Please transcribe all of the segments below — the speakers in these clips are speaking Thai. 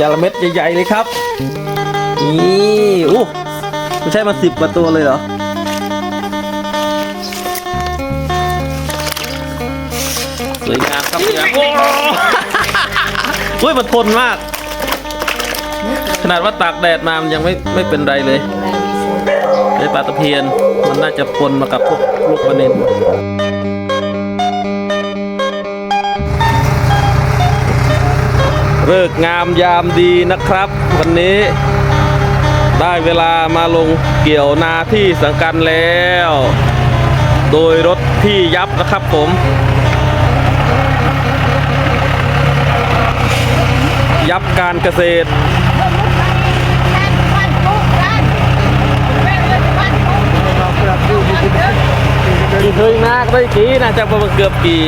จาระเม็ดใหญ่ๆเลยครับ นี่โอ้ไม่ใช่มาสิบกว่าตัวเลยเหรอสวยงามครับสวยงามโอ้โหเฮ้ยมันทนมาก ขนาดว่าตากแดดมามันยังไม่ไม่เป็นไรเลยไอ้ปลาตะเพียน มันน่าจะปนมากับพวกลูกปลาเนน เลิกงามยามดีนะครับ วันนี้ได้เวลามาลงเกี่ยวนาที่สังกันแล้ว โดยรถพี่ยับนะครับผมยับการเกษตร กี่เคยมากได้กี่น่าจะประมาณเกือบกี่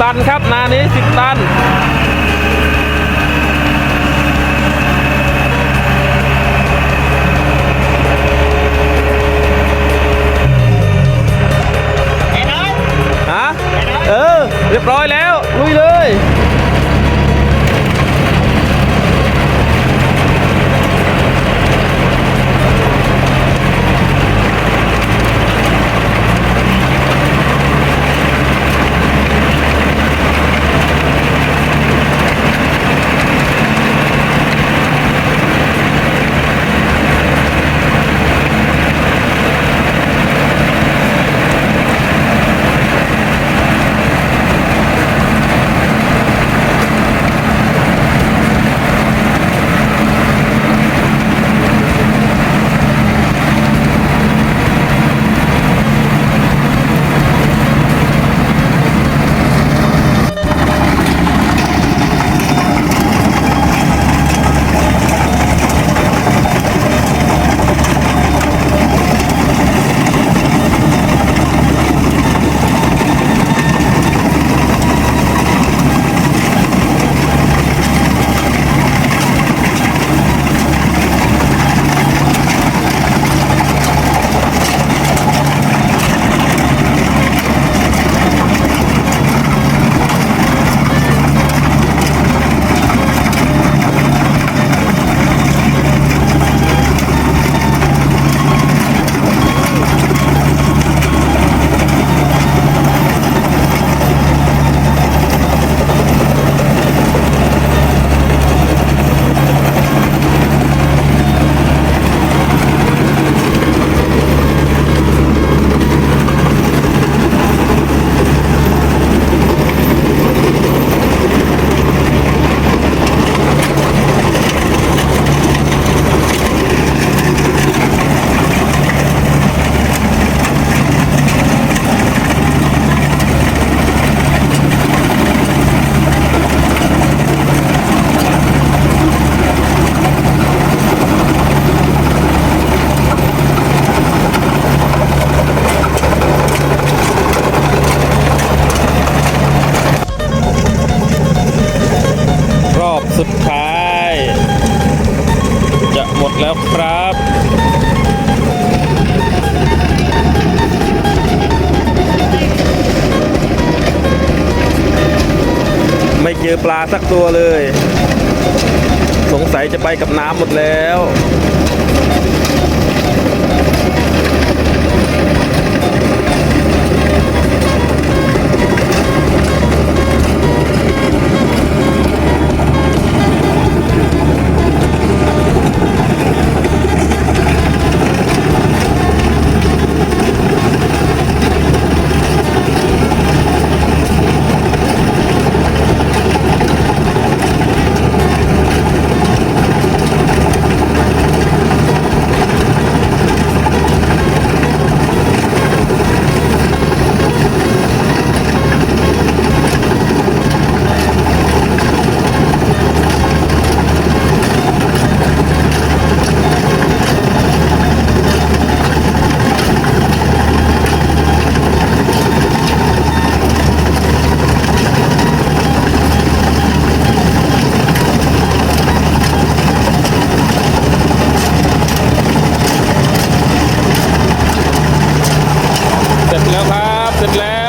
ตันครับ นานี้สิตัน ปลาสักตัวเลย สงสัยจะไปกับน้ำหมดแล้ว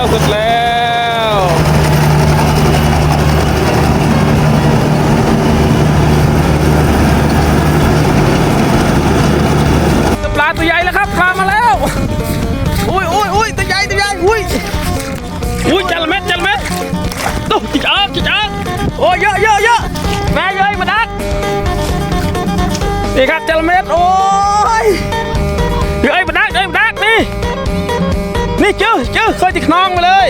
ล้วสุดแล้วปลาตัวใหญ่แล้วครับปลามาแล้วอุ้ยอุ้ยอุ้ยตัวใหญ่ตัวใหญ่อุ้ยอุ้ยจัลเม็ดจัลเม็ดตุ๊กจิกอ้าจิกอ้าโอ้เยอะเยอะเยอะแม่เยอะมาดักนี่ครับจัลเม็ดโอ้ นี่เจอเจอเคยติดคลองมาเลย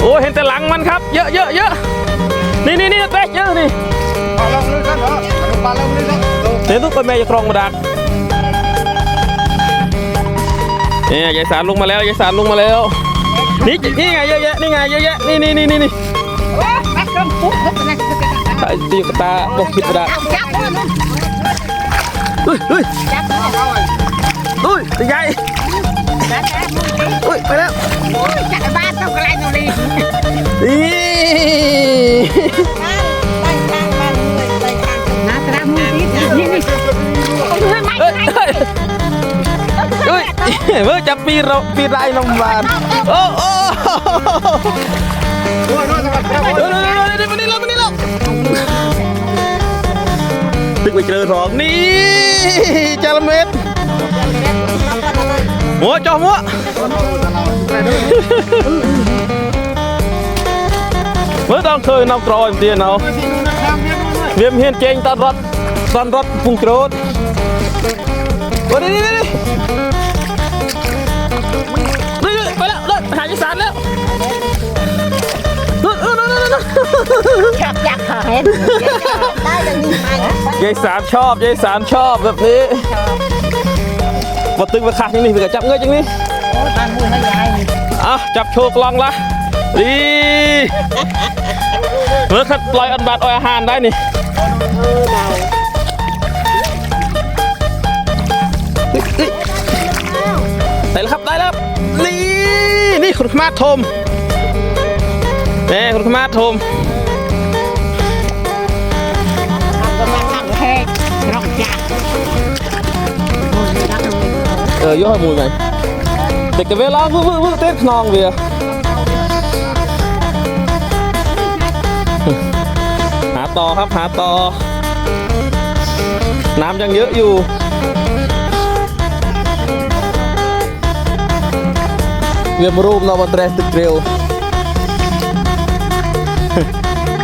โอ้เห็นแต่หลังมันครับ เยอะเยอะเยอะนี่นี่นี่เตะเยอะนี่ปลาลงเลยครับเหรอปลาลงเลยครับเห็นทุกคนแม่จะครองมาดักเนี่ยยายสารลงมาแล้วยายสารลงมาแล้ว นี่นี่ไงเยอะแยะนี่ไงเยอะแยะนี่นี่นี่นี่นี่โอ้ยไปกำปุ๊บแล้วนะไอ้ตีกระตาบอกผิดมาดักเอาจับมันนะเฮ้ยเฮ้ย จับมันเฮ้ยตัวใหญ่จับจับมันเฮ้ยไปแล้วโอ้ยจับบ้านต้องกระไรตรงนี้นี่ไปข้างบ้านเลยไปข้งน้าตรามือนี่นี่นี่เอาเงินมาเฮ้ยเฮ้ยเฮ้ยเฮ้ยจับปีเราปีไรนมบานโอ้โอ้โอ้ยน้อยจังหวัดครับเดี๋ยวเดี๋ยวเดี๋ยวมานี่นี่แล้วตึกไปเจอทองนี่จาระเม็ด หัวจอมหัวเมื่อต้องเคยนำตรอยเตียนเอา ที่นู่นนะครับเนี่ยนู่นเลย เวียมเฮียนเจงตอนรถตอนรถพุงโกรธโอ้ยนี่นี่นี่นี่นี่ไปแล้วเลยหายสารแล้วเออเออเออเออเออ จับจับเห็นได้อย่างนี้ไหม ยายสารชอบยายสารชอบแบบนี้ มาตึงมาคักอย่างนี้ไปกับจับเงยจังนี้โอ้ยทางมือให้ยายอะจับโชว์กลองละดีเมื่อขัดปล่อยอันบาดออยอาหารได้นี่เออเดาได้แล้วครับได้แล้วนี่นี่คุณขมาทมแม่คุณขมาทม ออย่อให้มวยไหมเด็กกับเวลาวื้อวื้อวื้อเต้นนองเวียหาต่อครับหาต่อ น้ำยังเยอะอยู่เวียมรูปนอบันเตรสตึกเร็ว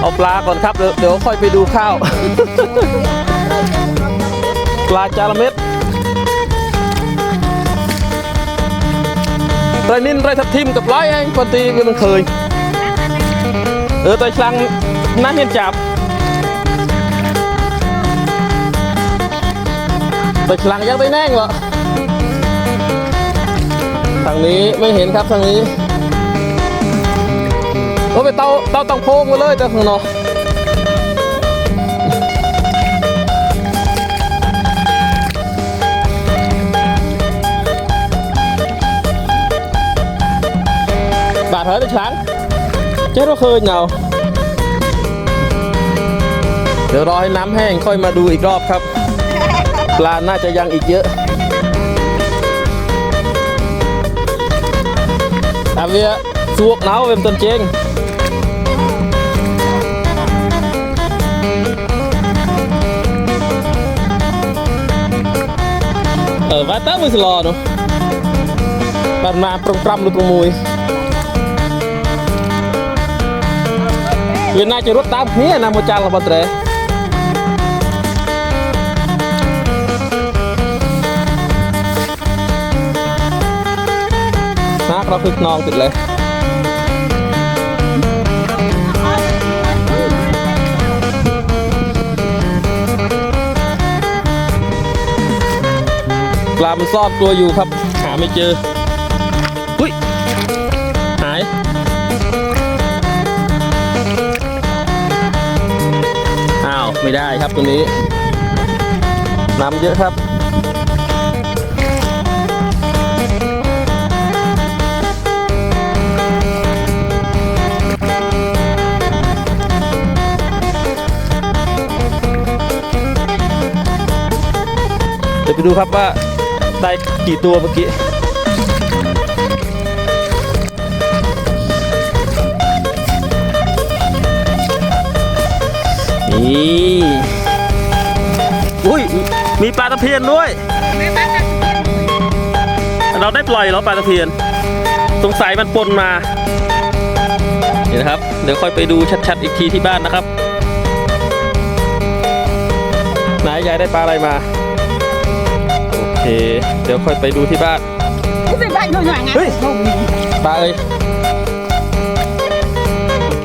เอาปลาก่อนครับเดี๋ยวเดี๋ยวค่อยไปดูข้าว ปลาจาระเม็ด ไรนินไรทับทิมกับไรไอ้คนตีมันเคย เออตัวฉลังน่าเห็นจับตัวฉลังยังได้แน่งเหรอทางนี้ไม่เห็นครับทางนี้โอ้ไปเตาเตาตังโพงมาเลยแต่ข้างนอก บาดเหรอตัวฉลังเจ๊เราเคยเหงาเดี๋ยวรอให้น้ำแห้งค่อยมาดูอีกรอบครับปลาน่าจะยังอีกเยอะอาเวียสวกหนาวเป็นต้นเจงเออว่าตั้งมือสลอ ยเวียนน่าจะรถตามเนี่ยนะโมจางละบัตรเตรนักเราคึกนองติดเลยปลามันซ่อนตัวอยู่ครับ หาไม่เจอ ไม่ได้ครับตรงนี้น้ำเยอะครับเดี๋ยวไปดูครับว่าได้กี่ตัวเมื่อกี้ นี่อุ้ยมีปลาตะเพียนด้วย เราได้ปล่อยแล้วปลาตะเพียน สงสัยมันปนมานี่นะครับ เดี๋ยวค่อยไปดูชัดๆอีกทีที่บ้านนะครับนยายได้ปลาอะไรมาโอเค เดี๋ยวค่อยไปดูที่บ้านไม่เป็นไรหน่อยไงเฮ้ยปลาเอ้ย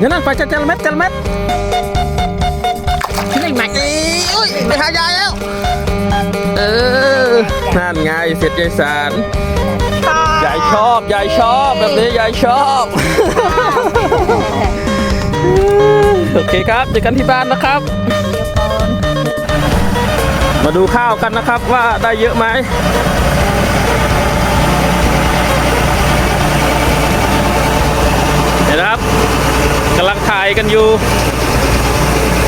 งั้นนั่นไปจัดจระเม็ดจระเม็ด นั่นไงเสร็จยายสารยายชอบยายชอบแบบนี้ยายชอบ โอเคครับเจอกันที่บ้านนะครับ มาดูข้าวกันนะครับว่าได้เยอะไหมเห็นนะครับกำลังถ่ายกันอยู่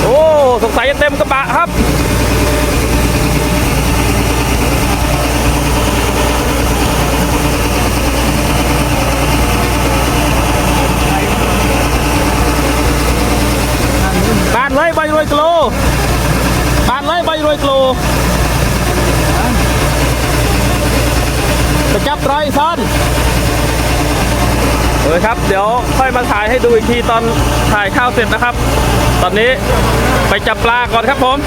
โอ้สงสัยจะเต็มกระบะครับบานเลยใบรวยกิโลบานเลยใบรวยกิโลจะจับ ไรซันเออครับ เดี๋ยวค่อยมาถ่ายให้ดูอีกทีตอนถ่ายข้าวเสร็จนะครับ ตอนนี้ไปจับปลาก่อนครับผม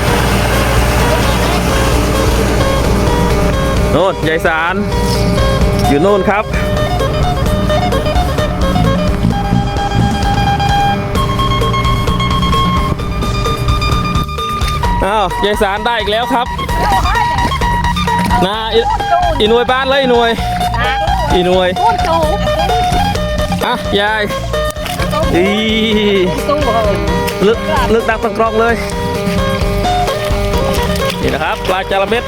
โน่นยายสาร อยู่โน่นครับอ้าวยายสารได้อีกแล้วครับ นาอีอีหน่วยบ้านเลยอีหน่วย อีหน่วยตู้ตู้อะยายอีตู้เฮ้ยลึกลึกดักตะกรองเลย นี่นะครับ ปลาจาระเม็ด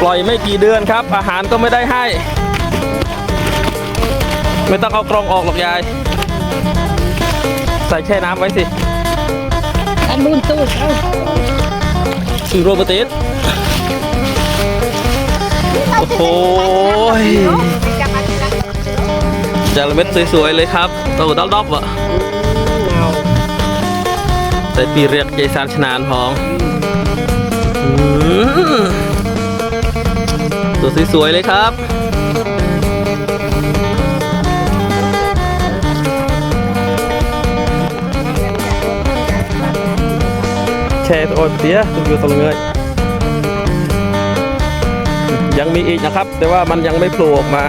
ปล่อยไม่กี่เดือนครับ อาหารก็ไม่ได้ให้ ไม่ต้องเอากรองออกหรอกยาย ใส่แช่น้ำไว้สิ อันนู้นตู้เอ้าชิมโรบติส โอ้โหจาระเม็ดสวยๆเลยครับโตดอกๆอะใส่ปีเรียกยายสารชนานพองอืมตัวสวยๆเลยครับแช่ตัวเสียตัวอยู่ตรงเงย ยังมีอีกนะครับ แต่ว่ามันยังไม่โผล่ออกมา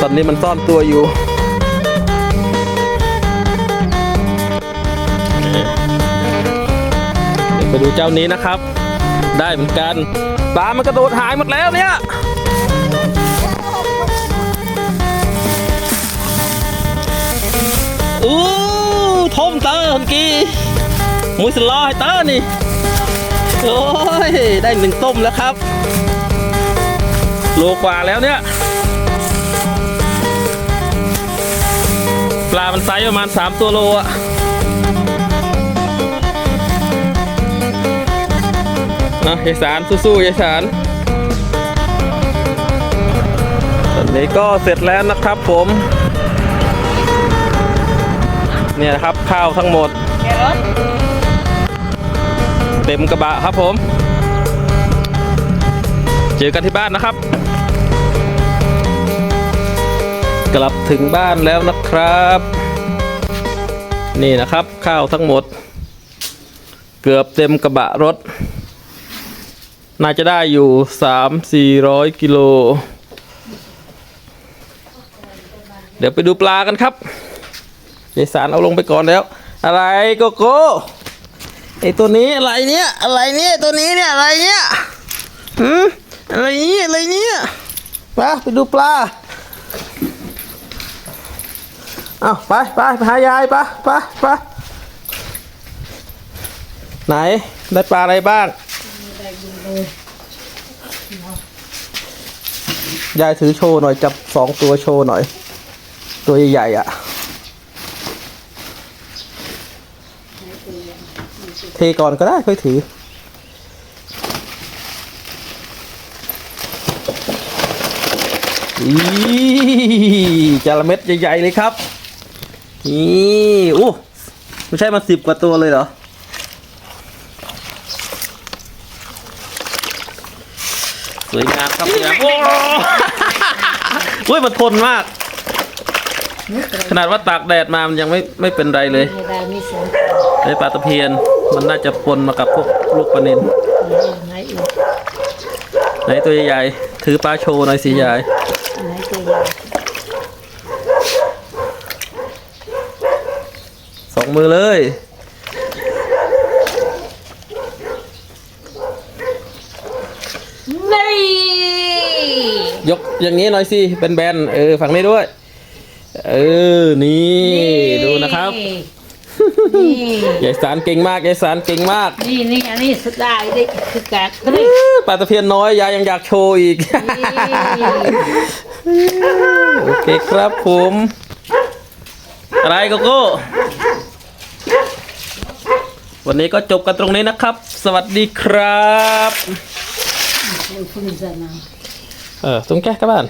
ตอนนี้มันซ่อนตัวอยู่ไปดูเจ้านี้นะครับ ได้เหมือนกันปลามันกระโดดหายหมดแล้วเนี่ยอู้ทมเตอร์เมื่อกี้มุ้ยสลอให้เตอร์นี่ โอ้ย ได้หนึ่งต้มแล้วครับ โลกว่าแล้วเนี่ย ปลามันไซส์ประมาณ 3 ตัวโลอะนะยายสารสู้ๆยายสารตอนนี้ก็เสร็จแล้วนะครับผม เนี่ยนะครับข้าวทั้งหมดเดี๋ยวรถเต็มกระบะครับผม เจอกันที่บ้านนะครับ กลับถึงบ้านแล้วนะครับ นี่นะครับข้าวทั้งหมด เกือบเต็มกระบะรถ น่าจะได้อยู่สามสี่ร้อยกิโล เดี๋ยวไปดูปลากันครับเจสารเอาลงไปก่อนแล้ว อะไรโกโก้ไอตัวนี้อะไรเนี่ยอะไรเนี่ยตัวนี้เนี่ยอะไรเนี่ยหืม อะไรเนี่ย อะไรเนี่ยไปไปดูปลาเอาไปไปไปหายายไปไปไปไหน ได้ปลาอะไรบ้างยายถือโชว์หน่อย จับสองตัวโชว์หน่อย ตัวใหญ่ๆอะ เทก่อนก็ได้ค่อยถือ อีจาระเม็ดใหญ่ๆเลยครับนี่โอ้ไม่ใช่มาสิบกว่าตัวเลยเหรอสวยงามครับสวยงามโอ้โอ้ยมันทนมาก ขนาดว่าตากแดดมามันยังไม่ไม่เป็นไรเลยไม่ได้มีเสียงไอ้ปลาตะเพียนมันน่าจะปนมากับพวกลูกปลานินไหนอีกไหนตัวใหญ่ๆถือปลาโชว์หน่อยสิยายไหนตัวใหญ่ สองมือเลยนี่ยกอย่างนี้หน่อยสิเป็นแบนๆเออฝั่งนี้ด้วย เออ นี่ดูนะครับนี่ยายสารเก่งมากยายสารเก่งมาก นี่นี่อันนี้สุดได้ดิคือการนี่ปลาตะเพียนน้อยยายยังอยากโชว์อีก โอเคครับผม อะไรโกโก้ วันนี้ก็จบกันตรงนี้นะครับ สวัสดีครับคุณจะนะเออตุ้งแก้กลับบ้าน